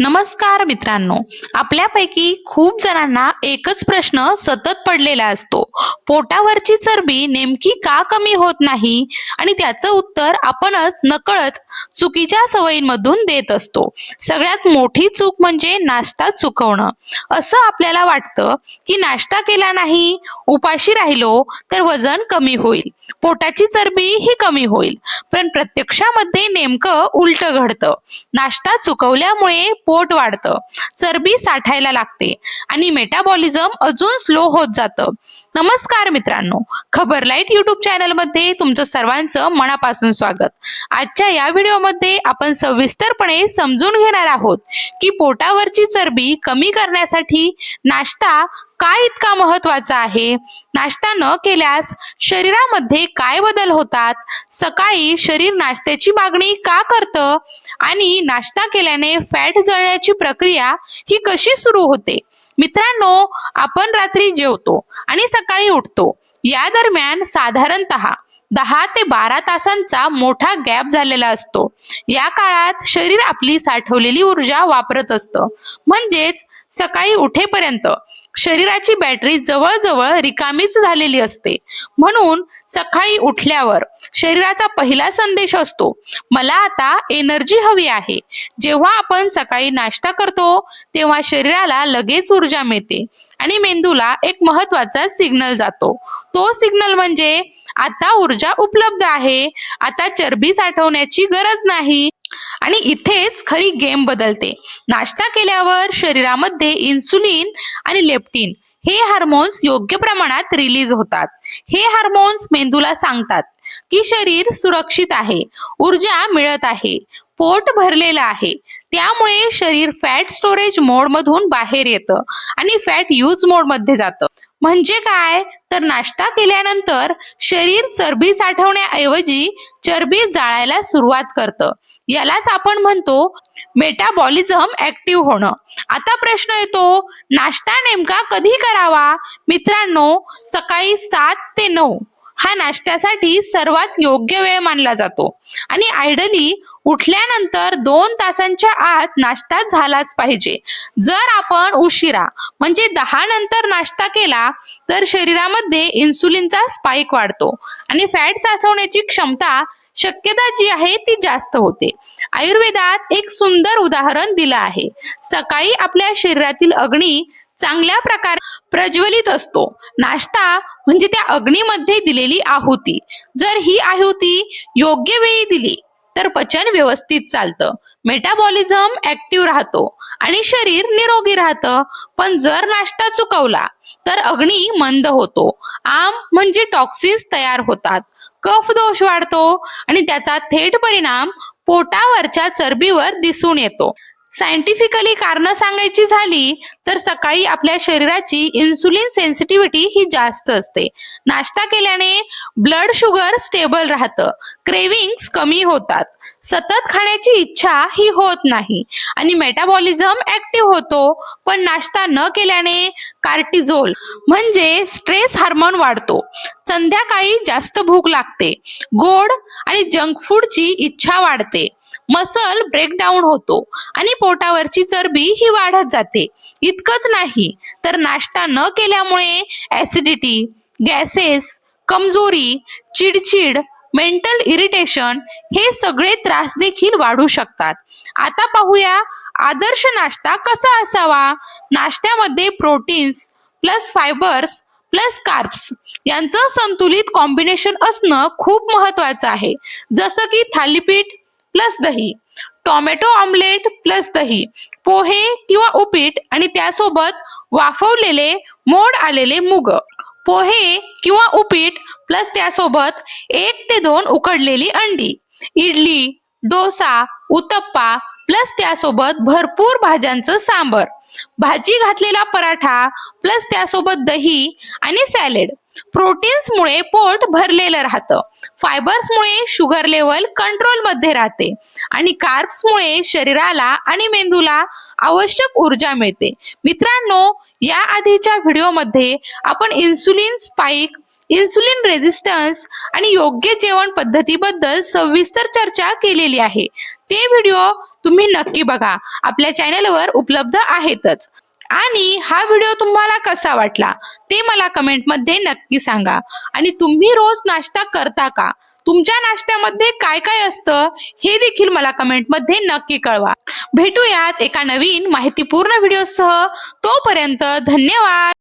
नमस्कार मित्रांनो. आपल्यापैकी खूप जणांना एकच प्रश्न सतत पडलेला असतो. पोटावरची चरबी नेमकी का कमी होत नाही? आणि त्याचं उत्तर आपणच नकळत चुकीच्या सवयींमधून देत असतो. सगळ्यात मोठी चूक म्हणजे नाश्ता चुकवणं. असं आपल्याला वाटतं की नाश्ता केला नाही उपाशी राहिलो तर वजन कमी होईल. पोटाची चरबी ही कमी होईल. पण प्रत्यक्षामध्ये नेमकं उलट घडतं. नाश्ता चुकवल्यामुळे पोट वाढतं. चरबी साठायला लागते आणि मेटाबॉलिझम अजून स्लो होत जातं. नमस्कार मित्रांनो खबर लाइट युट्यूब चॅनलमध्ये तुमचं सर्वांचं मनापासून स्वागत. आजच्या या व्हिडिओमध्ये आपण सविस्तरपणे समजून घेणार आहोत की पोटावरची चरबी कमी करण्यासाठी नाश्ता का इतका महत्त्वाचा आहे? नाश्ता न केल्यास शरीरामध्ये काय बदल होतात? सकाळी शरीर नाश्त्याची मागणी का करतं? आणि नाश्ता केल्याने फॅट जळण्याची प्रक्रिया ही कशी सुरू होते? मित्रांनो आपण रात्री जेवतो आणि सकाळी उठतो. या दरम्यान साधारणतः दहा ते बारा तासांचा मोठा गॅप झालेला असतो. या काळात शरीर आपली साठवलेली ऊर्जा वापरत असतं. म्हणजेच सकाळी उठेपर्यंत शरीराची बॅटरी जवळजवळ रिकामीच झालेली असते. म्हणून सकाळी उठल्यावर शरीराचा पहिला संदेश असतो मला आता एनर्जी हवी आहे. जेव्हा आपण सकाळी नाश्ता करतो तेव्हा शरीराला लगेच ऊर्जा मिळते आणि मेंदूला एक महत्त्वाचा सिग्नल जातो. तो सिग्नल म्हणजे आता ऊर्जा उपलब्ध आहे आता चरबी साठवण्याची गरज नाही आणि इथेच खरी गेम बदलते. नाश्ता केल्यावर शरीरामध्ये इन्सुलिन आणि लेप्टिन हे हार्मोन्स योग्य प्रमाणात रिलीज होतात. हे हार्मोन्स मेंदूला सांगतात की शरीर सुरक्षित आहे ऊर्जा मिळत आहे पोट भरलेलं आहे. त्यामुळे शरीर फॅट स्टोरेज मोड मधून बाहेर येतं आणि फॅट यूज मोडमध्ये जातं. म्हणजे काय? तर नाश्ता केल्यानंतर शरीर चरबी साठवण्याऐवजी चरबी जाळायला सुरुवात करतं. यालाच आपण म्हणतो मेटाबॉलिझम ऍक्टिव्ह होणं. आता प्रश्न येतो नाश्ता नेमका कधी करावा? मित्रांनो सकाळी सात ते नऊ हा नाश्त्यासाठी सर्वात योग्य वेळ मानला जातो. आणि आयडली उठल्यानंतर दोन तासांच्या आत नाश्ता झालाच पाहिजे. जर आपण उशिरा म्हणजे दहा नंतर नाश्ता केला तर शरीरामध्ये इन्सुलिनचा स्पाइक वाढतो आणि फॅट साठवण्याची क्षमता शक्यता जी आहे ती जास्त होते. आयुर्वेदात एक सुंदर उदाहरण दिलं आहे. सकाळी आपल्या शरीरातील अग्नी चांगल्या प्रकारे प्रज्वलित असतो. नाश्ता म्हणजे त्या अग्नीमध्ये दिलेली आहुती. जर ही आहुती योग्य वेळी दिली तर पचन व्यवस्थित चालतं. मेटाबॉलिझम ऍक्टिव्ह राहतो आणि शरीर निरोगी राहतं. पण जर नाश्ता चुकवला तर अग्नी मंद होतो. आम म्हणजे टॉक्सिन्स तयार होतात. कफ दोष वाढतो आणि त्याचा थेट परिणाम पोटावरच्या चरबीवर दिसून येतो. सायंटिफिकली कारणं सांगायची झाली तर सकाळी आपल्या शरीराची इन्सुलिन सेन्सिटिव्हिटी ही जास्त असते. नाश्ता केल्याने ब्लड शुगर स्टेबल राहतं. क्रेविंग्स कमी होतात. सतत खाण्याची इच्छा ही होत नाही. आणि मेटाबॉलिझम ऍक्टिव्ह होतो. पण नाश्ता न केल्याने कार्टिझोल म्हणजे स्ट्रेस हार्मोन वाढतो. संध्याकाळी जास्त भूक लागते. गोड आणि जंक फूडची इच्छा वाढते. मसल ब्रेकडाऊन होतो आणि पोटावरची चरबी ही वाढत जाते. इतकंच नाही तर नाश्ता न केल्यामुळे ऍसिडिटी गॅसेस कमजोरी चिडचिड मेंटल इरिटेशन हे सगळे त्रास देखील वाढू शकतात. आता पाहूया आदर्श नाश्ता कसा असावा? नाश्त्यामध्ये proteins plus fibres plus carbs यांचं संतुलित कॉम्बिनेशन असणं खूप महत्वाचं आहे. जसं की थालीपीठ प्लस दही. टोमॅटो ऑमलेट प्लस दही. पोहे किंवा उपीट आणि त्यासोबत वाफवलेले मोड आलेले मुग. पोहे किंवा उपीट प्लस त्यासोबत एक ते दोन उकडलेली अंडी. इडली डोसा उत्तप्पा प्लस त्यासोबत भरपूर भाज्यांचं सांबर. भाजी घातलेला पराठा प्लस त्यासोबत दही आणि सॅलेड. प्रोटीन्समुळे पोट भरलेलं राहतं. फायबर्समुळे शुगर लेवल कंट्रोलमध्ये राहते. आणि कार्ब्समुळे शरीराला आणि मेंदूला आवश्यक ऊर्जा मिळते. मित्रांनो या आधीच्या व्हिडिओमध्ये आपण इन्सुलिन स्पाइक इन्सुलिन रेझिस्टन्स आणि योग्य जेवण पद्धतीबद्दल सविस्तर चर्चा केलेली आहे. ते व्हिडिओ तुम्ही नक्की बघा. आपल्या चॅनलवर उपलब्ध आहेतच. आणि हा व्हिडिओ तुम्हाला कसा वाटला ते मला कमेंटमध्ये नक्की सांगा. आणि तुम्ही रोज नाश्ता करता का? तुमच्या नाश्त्यामध्ये काय काय असतं हे देखील मला कमेंटमध्ये नक्की कळवा. भेटूयात एका नवीन माहितीपूर्ण व्हिडिओसह तोपर्यंत धन्यवाद!